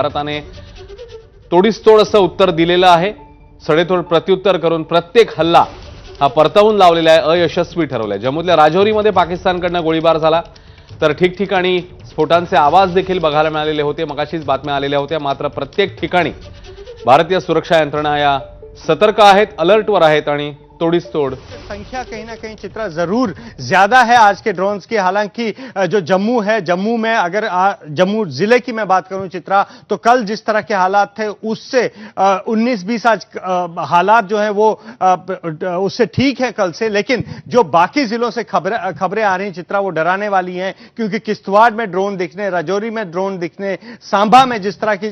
भारताने तोडीसतोड असं उत्तर दिलेलं आहे. सडेतोड प्रत्युत्तर करून प्रत्येक हल्ला हा परतवून लावलेला आहे अयशस्वी ठरवलाय. जम्मूतल्या राजौरीमध्ये पाकिस्तानकडनं गोळीबार झाला. तर ठिकठिकाणी स्फोटांचे आवाज देखील बघायला मिळालेले होते मगाशीच बातम्या आलेल्या होत्या. मात्र प्रत्येक ठिकाणी भारतीय सुरक्षा यंत्रणा या सतर्क आहेत अलर्टवर आहेत आणि तोडीसतोड संख्या कहीं ना कहीं चित्रा ज़रूर ज़्यादा है आज के ड्रोन्स की। हालाँकि जो जम्मू है, जम्मू में अगर जम्मू ज़िले की मैं बात करूँ चित्रा तो कल जिस तरह के हालात थे, उससे 19-20 आज हालात जो है वो उससे ठीक है कल से। लेकिन जो बाकी जिलों से खबर खबरें आ रही चित्रा, वो डराने वाली हैं, क्योंकि किश्तवाड़ में ड्रोन दिखने, राजौरी में ड्रोन दिखने सांभा में जिस तरह की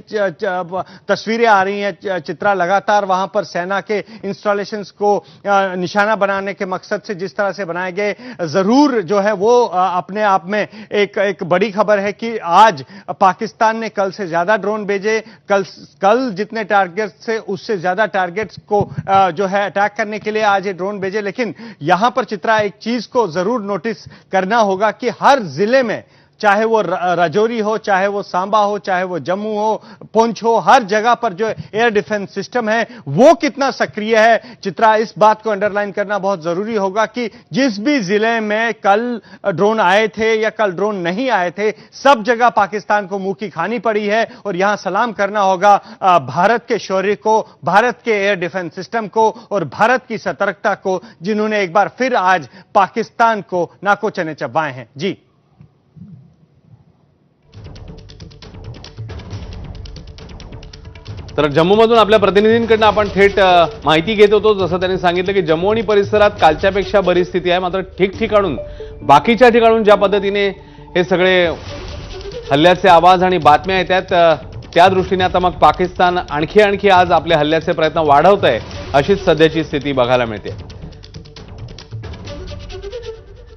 तस्वीरें आ रही हैं चित्रा लगातार वहाँ पर सेना के इंस्टॉलेशन को निशाना बनाने के मकसद से जिस तरह से बनाए गए, ज़रूर जो है वो अपने आप में एक एक बड़ी खबर है कि आज पाकिस्तान ने कल से ज़्यादा ड्रोन भेजे। कल कल जितने टारगेट से उससे ज़्यादा टारगेट्स को जो है अटैक करने के लिए आज ये ड्रोन भेजे। लेकिन यहाँ पर चित्रा, एक चीज़ को ज़रूर नोटिस करना होगा कि हर ज़िले में चाहे वो राजौरी हो, चाहे वो सांबा हो, चाहे वो जम्मू हो, पुंछ हो, हर जगह पर जो एयर डिफेंस सिस्टम है, वो कितना सक्रिय है? चित्रा, इस बात को अंडरलाइन करना बहुत ज़रूरी होगा कि जिस भी ज़िले में कल ड्रोन आए थे या कल ड्रोन नहीं आए थे, सब जगह पाकिस्तान को मुँह की खानी पड़ी है और यहाँ सलाम करना होगा भारत के शौर्य को, भारत के एयर डिफेंस सिस्टम को और भारत की सतर्कता को, जिन्होंने एक बार फिर आज पाकिस्तान को नाको चने चबाए हैं। जी। तर जम्मूमधून आपल्या प्रतिनिधींकडनं आपण थेट माहिती घेत होतो. जसं त्यांनी सांगितलं की जम्मू आणि परिसरात कालच्यापेक्षा बरी स्थिती आहे. मात्र ठिकठिकाणून बाकीच्या ठिकाणून ज्या पद्धतीने हे सगळे हल्ल्याचे आवाज आणि बातम्या येतात अ, त्या दृष्टीने आता मग पाकिस्तान आणखी आणखी आज आपले हल्ल्याचे प्रयत्न वाढवत आहे अशीच सध्याची स्थिती बघायला मिळते.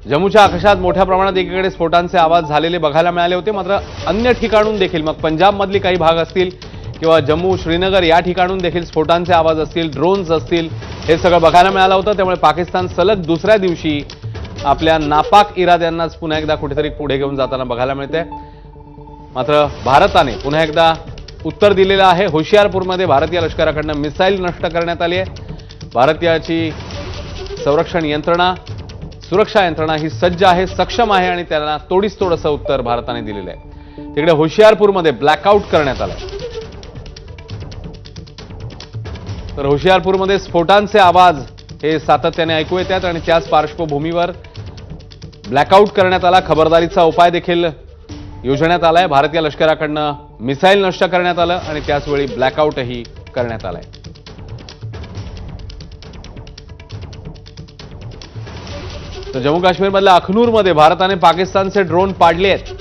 जम्मूच्या आकाशात मोठ्या प्रमाणात एकीकडे स्फोटांचे आवाज झालेले बघायला मिळाले होते. मात्र अन्य ठिकाणून देखील मग पंजाबमधली काही भाग असतील किंवा जम्मू श्रीनगर या ठिकाणून देखील स्फोटांचे आवाज असतील ड्रोन्स असतील हे सगळं बघायला मिळालं होतं. त्यामुळे पाकिस्तान सलग दुसऱ्या दिवशी आपल्या नापाक इराद्यांनाच पुन्हा एकदा कुठेतरी पुढे घेऊन जाताना बघायला मिळते. मात्र भारताने पुन्हा एकदा उत्तर दिलेलं आहे. होशियारपूरमध्ये भारतीय लष्कराकडनं मिसाईल नष्ट करण्यात आली आहे. भारतीयाची संरक्षण यंत्रणा सुरक्षा यंत्रणा ही सज्ज आहे सक्षम आहे आणि त्यांना तोडीस तोड असं उत्तर भारताने दिलेलं आहे. तिकडे होशियारपूरमध्ये ब्लॅकआउट करण्यात आलं तर होशियारपूरमध्ये स्फोटांचे आवाज हे सातत्याने ऐकू येतात आणि त्याच पार्श्वभूमीवर ब्लॅकआउट करण्यात आला. खबरदारीचा उपाय देखील योजण्यात आलाय. भारतीय लष्कराकडनं मिसाईल नष्ट करण्यात आलं आणि त्याचवेळी ब्लॅकआउटही करण्यात आलाय. तर जम्मू काश्मीरमधल्या अखनूरमध्ये भारताने पाकिस्तानचे ड्रोन पाडले आहेत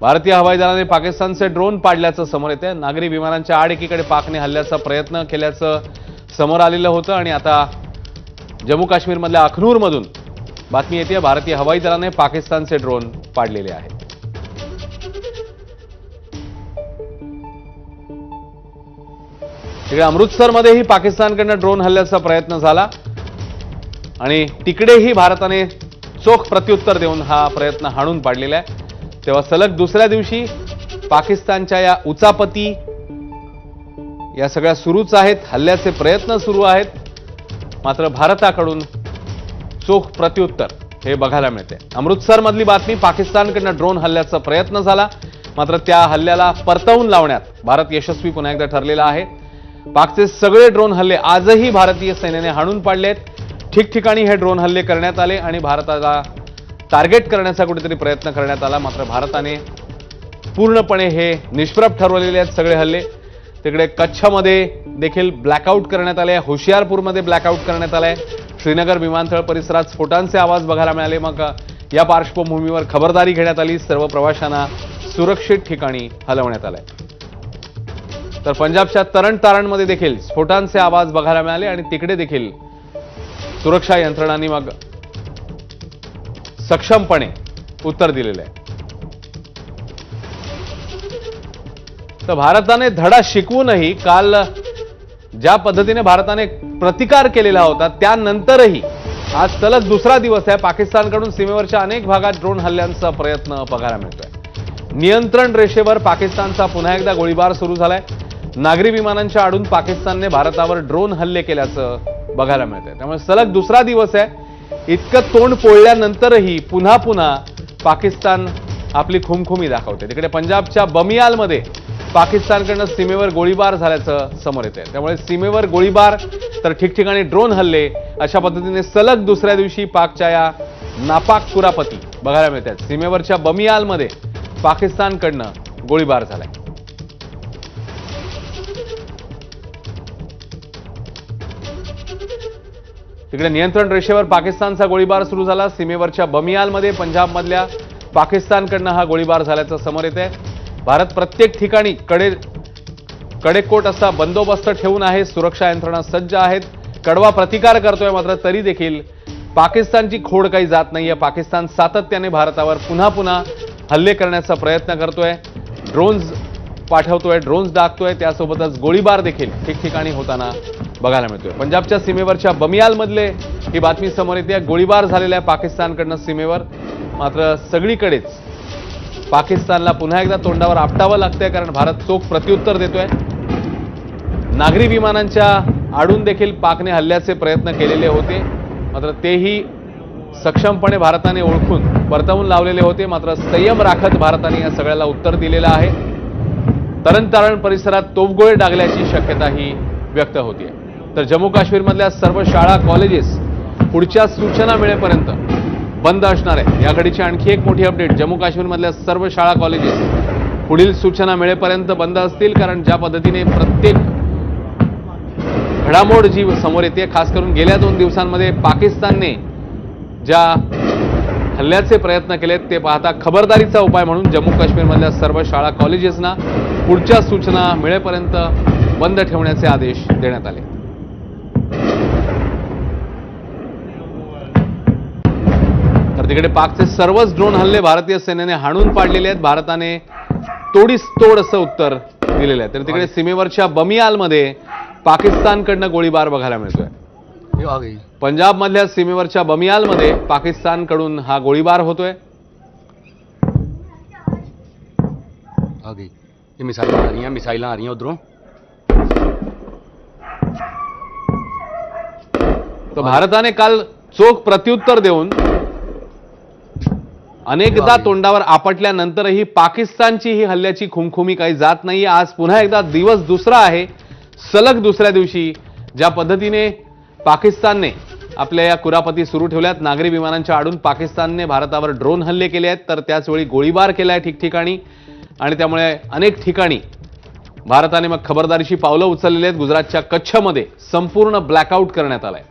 भारतीय हवाई दलाने पाकिस्तानचे ड्रोन पाडल्याचं समोर येते नागरी विमानांच्या आड एकीकडे पाकने हल्ल्याचा प्रयत्न केल्याचं समोर आलेलं होतं आणि आता जम्मू काश्मीरमधल्या अखनूरमधून बातमी येते भारतीय हवाई दलाने पाकिस्तानचे ड्रोन पाडलेले आहेत. तिकडे अमृतसरमध्येही पाकिस्तानकडनं ड्रोन हल्ल्याचा प्रयत्न झाला आणि तिकडेही भारताने चोख प्रत्युत्तर देऊन हा प्रयत्न हाणून पाडलेला आहे. तेव्हा सलग दुसऱ्या दिवशी पाकिस्तानच्या या उचापती या सगळ्या सुरूच आहेत हल्ल्याचे प्रयत्न सुरू आहेत. मात्र भारताकडून चोख प्रत्युत्तर हे बघायला मिळते. अमृतसरमधली बातमी पाकिस्तानकडनं ड्रोन हल्ल्याचा प्रयत्न झाला. मात्र त्या हल्ल्याला परतवून लावण्यात भारत यशस्वी पुन्हा एकदा ठरलेला आहे. पाकचे सगळे ड्रोन हल्ले आजही भारतीय सैन्याने हाणून पाडलेत. ठिकठिकाणी हे ड्रोन हल्ले करण्यात आले आणि भारताला टार्गेट करण्याचा कुठेतरी प्रयत्न करण्यात आला. मात्र भारताने पूर्णपणे हे निष्प्रभ ठरवलेले आहेत सगळे हल्ले. तिकडे कच्छमध्ये देखील ब्लॅकआउट करण्यात आले होशियारपूरमध्ये ब्लॅकआउट करण्यात आलंय. श्रीनगर विमानतळ परिसरात स्फोटांचे आवाज बघायला मिळाले. मग या पार्श्वभूमीवर खबरदारी घेण्यात आली. सर्व प्रवाशांना सुरक्षित ठिकाणी हलवण्यात आलंय. तर पंजाबच्या तरण तारणमध्ये देखील स्फोटांचे आवाज बघायला मिळाले आणि तिकडे देखील सुरक्षा यंत्रणांनी मग सक्षमपणे उत्तर दिलेलं आहे. तर भारताने धडा शिकवूनही काल ज्या पद्धतीने भारताने प्रतिकार केलेला होता त्यानंतरही आज सलग दुसरा दिवस आहे. पाकिस्तानकडून सीमेवरच्या अनेक भागात ड्रोन हल्ल्यांचा प्रयत्न बघायला मिळतोय. नियंत्रण रेषेवर पाकिस्तानचा पुन्हा एकदा गोळीबार सुरू झालाय. नागरी विमानांच्या आडून पाकिस्तानने भारतावर ड्रोन हल्ले केल्याचं बघायला मिळतंय. त्यामुळे सलग दुसरा दिवस आहे. इतकं तोंड पोळल्यानंतरही पुन्हा पुन्हा पाकिस्तान आपली खुमखुमी दाखवते. तिकडे पंजाबच्या बमियालमध्ये पाकिस्तानकडनं सीमेवर गोळीबार झाल्याचं समोर येत आहे त्यामुळे सीमेवर गोळीबार तर ठिकठिकाणी ड्रोन हल्ले अशा पद्धतीने सलग दुसऱ्या दिवशी पाकच्या या नापाक कुरापती बघायला मिळत आहेत सीमेवरच्या बमियालमध्ये पाकिस्तानकडनं गोळीबार झालाय. तिकडे नियंत्रण रेषेवर पाकिस्तानचा गोळीबार सुरू झाला. सीमेवरच्या बमियालमध्ये पंजाबमधल्या पाकिस्तानकडनं हा गोळीबार झाल्याचं समोर येत आहे भारत प्रत्येक ठिकाणी कडे कडेकोट असा बंदोबस्त ठेवून आहे. सुरक्षा यंत्रणा सज्ज आहेत. कडवा प्रतिकार करतोय मात्र तरी देखील पाकिस्तानची खोड काही जात नाहीये. पाकिस्तान सातत्याने भारतावर पुन्हा पुन्हा हल्ले करण्याचा प्रयत्न करतोय. ड्रोन्स पाठवतोय ड्रोन्स डाकतोय त्यासोबतच गोळीबार देखील ठिकठिकाणी होताना बघायला मिळतोय. पंजाबच्या सीमेवरच्या बमियालमधले ही बातमी समोर येते. गोळीबार झालेल्या पाकिस्तानकडनं सीमेवर. मात्र सगळीकडेच पाकिस्तानला पुन्हा एकदा तोंडावर आपटावं लागतंय कारण भारत चोख प्रत्युत्तर देतोय. नागरी विमानांच्या आडून देखील पाकने हल्ल्याचे प्रयत्न केलेले होते. मात्र तेही सक्षमपणे भारताने ओळखून परतवून लावलेले होते. मात्र संयम राखत भारताने या सगळ्याला उत्तर दिलेलं आहे. तरण तारण परिसरात तोफगोळे डागल्याची शक्यताही व्यक्त होतीये. तर जम्मू काश्मीरमधल्या सर्व शाळा कॉलेजेस पुढच्या सूचना मिळेपर्यंत बंद असणार आहे. या घडीची आणखी एक मोठी अपडेट जम्मू काश्मीरमधल्या सर्व शाळा कॉलेजेस पुढील सूचना मिळेपर्यंत बंद असतील कारण ज्या पद्धतीने प्रत्येक घडामोड जी समोर येते खास करून गेल्या दोन दिवसांमध्ये पाकिस्तानने ज्या हल्ल्याचे प्रयत्न केलेत ते पाहता खबरदारीचा उपाय म्हणून जम्मू काश्मीरमधल्या सर्व शाळा कॉलेजेसना पुढच्या सूचना मिळेपर्यंत बंद ठेवण्याचे आदेश देण्यात आले. तिकडे पाकचे सर्वच ड्रोन हल्ले भारतीय सेनेने हाणून पाडलेले आहेत. भारताने तोडीस तोड असं उत्तर दिलेलं आहे. तर तिकडे सीमेवरच्या बमियालमध्ये पाकिस्तानकडनं गोळीबार बघायला मिळतोय. पंजाबमधल्या सीमेवरच्या बमियालमध्ये पाकिस्तानकडून हा गोळीबार होतोय. आ गई ये मिसाइलें आ रही हैं मिसाइलें आ रही हैं उधरों तर भारताने काल चोख प्रत्युत्तर देऊन अनेकदा तोंडावर आपटल्यानंतरही पाकिस्तानची ही हल्ल्याची खुमखुमी काही जात नाहीये आज पुन्हा एकदा दिवस दुसरा आहे. सलग दुसऱ्या दिवशी ज्या पद्धतीने पाकिस्तानने आपल्या या कुरापती सुरू ठेवल्यात नागरी विमानांच्या आडून पाकिस्तानने भारतावर ड्रोन हल्ले केले आहेत तर त्याचवेळी गोळीबार केलाय ठिकठिकाणी. आणि त्यामुळे अनेक ठिकाणी भारताने मग खबरदारीची पावलं उचललेली आहेत. गुजरातच्या कच्छमध्ये संपूर्ण ब्लॅकआउट करण्यात आलंय.